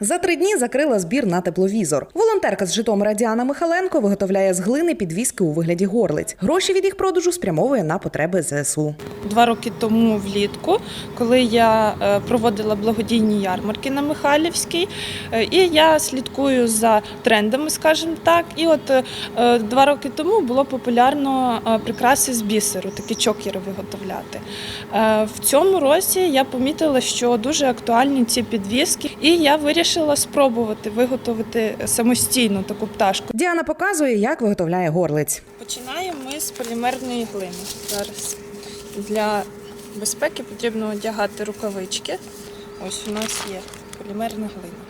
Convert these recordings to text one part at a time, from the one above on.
За три дні закрила збір на тепловізор. Волонтерка з Житомира Діана Михаленко виготовляє з глини підвіски у вигляді горлиць. Гроші від їх продажу спрямовує на потреби ЗСУ. Два роки тому влітку, коли я е, проводила благодійні ярмарки на Михайлівській, е, і я слідкую за трендами, скажімо так. І от е, два роки тому було популярно прикраси з бісеру, такі чокери виготовляти. В цьому році я помітила, що дуже актуальні ці підвіски, і я вирішила спробувати виготовити самостійно таку пташку. Діана показує, як виготовляє горлиць. Починаємо ми з полімерної глини. Зараз для безпеки потрібно одягати рукавички. Ось у нас є полімерна глина.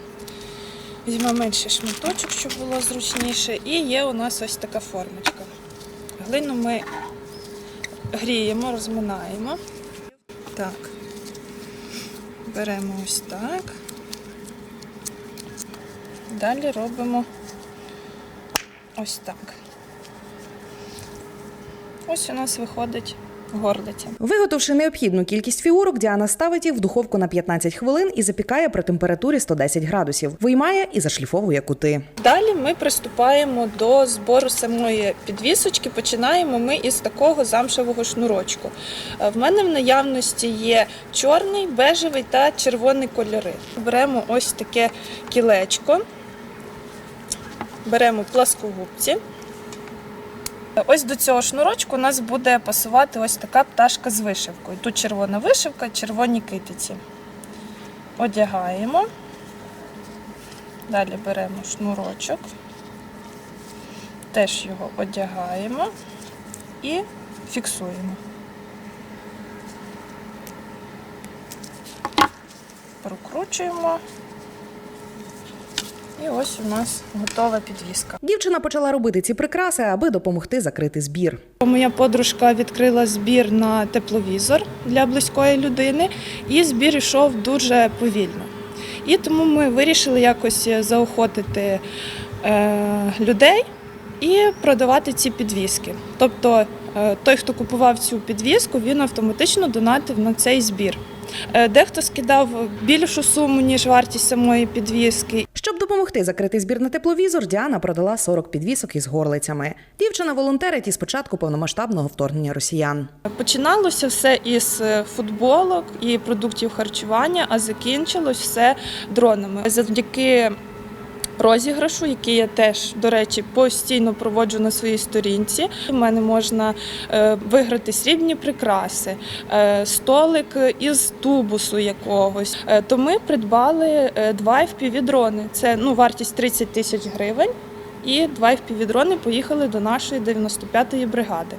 Візьмемо менший шматочок, щоб було зручніше. І є у нас ось така формочка. Глину ми гріємо, розминаємо. Так. Беремо ось так. Далі робимо ось так. Ось у нас виходить горлиця. Виготовивши необхідну кількість фігурок, Діана ставить їх в духовку на 15 хвилин і запікає при температурі 110 градусів. Виймає і зашліфовує кути. Далі ми приступаємо до збору самої підвісочки. Починаємо ми із такого замшевого шнурочку. Е, В мене в наявності є чорний, бежевий та червоний кольори. Беремо ось таке кілечко, беремо пласкогубці. Ось до цього шнурочку у нас буде пасувати ось така пташка з вишивкою. Тут червона вишивка, червоні китиці. Одягаємо. Далі беремо шнурочок, теж його одягаємо і фіксуємо. Прокручуємо. І ось у нас готова підвіска. Дівчина почала робити ці прикраси, аби допомогти закрити збір. Моя подружка відкрила збір на тепловізор для близької людини, і збір йшов дуже повільно. І тому ми вирішили якось заохотити е, людей і продавати ці підвіски. Тобто е, той, хто купував цю підвіску, він автоматично донатив на цей збір. Е, Дехто скидав більшу суму, ніж вартість самої підвіски, допомогти закрити збір на тепловізор, Діана продала 40 підвісок із горлицями. Дівчина волонтерить із початку повномасштабного вторгнення росіян. Починалося все із е, футболок і продуктів харчування, а закінчилось все дронами. Завдяки розіграшу, який я теж, до речі, постійно проводжу на своїй сторінці. У мене можна е, виграти срібні прикраси, е, столик із тубусу якогось. Е, То ми придбали два FPV-дрони. Це ну, вартість 30 тисяч гривень. І два FPV-дрони поїхали до нашої 95-ї бригади.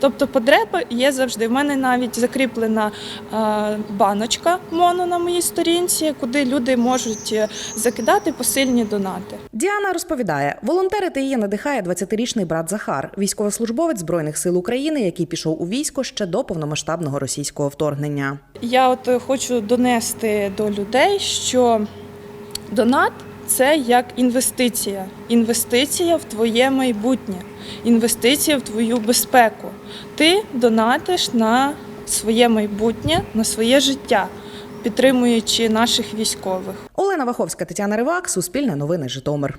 Тобто потреба є завжди. В мене навіть закріплена е, баночка моно на моїй сторінці, куди люди можуть е, закидати посильні донати. Діана розповідає, волонтерити її надихає 20-річний брат Захар, військовослужбовець збройних сил України, який пішов у військо ще до повномасштабного російського вторгнення. Я от е, хочу донести до людей, що донат це як інвестиція. Інвестиція в твоє майбутнє, інвестиція в твою безпеку. Ти донатиш на своє майбутнє, на своє життя, підтримуючи наших військових. Олена Ваховська, Тетяна Ривак, Суспільне новини, Житомир.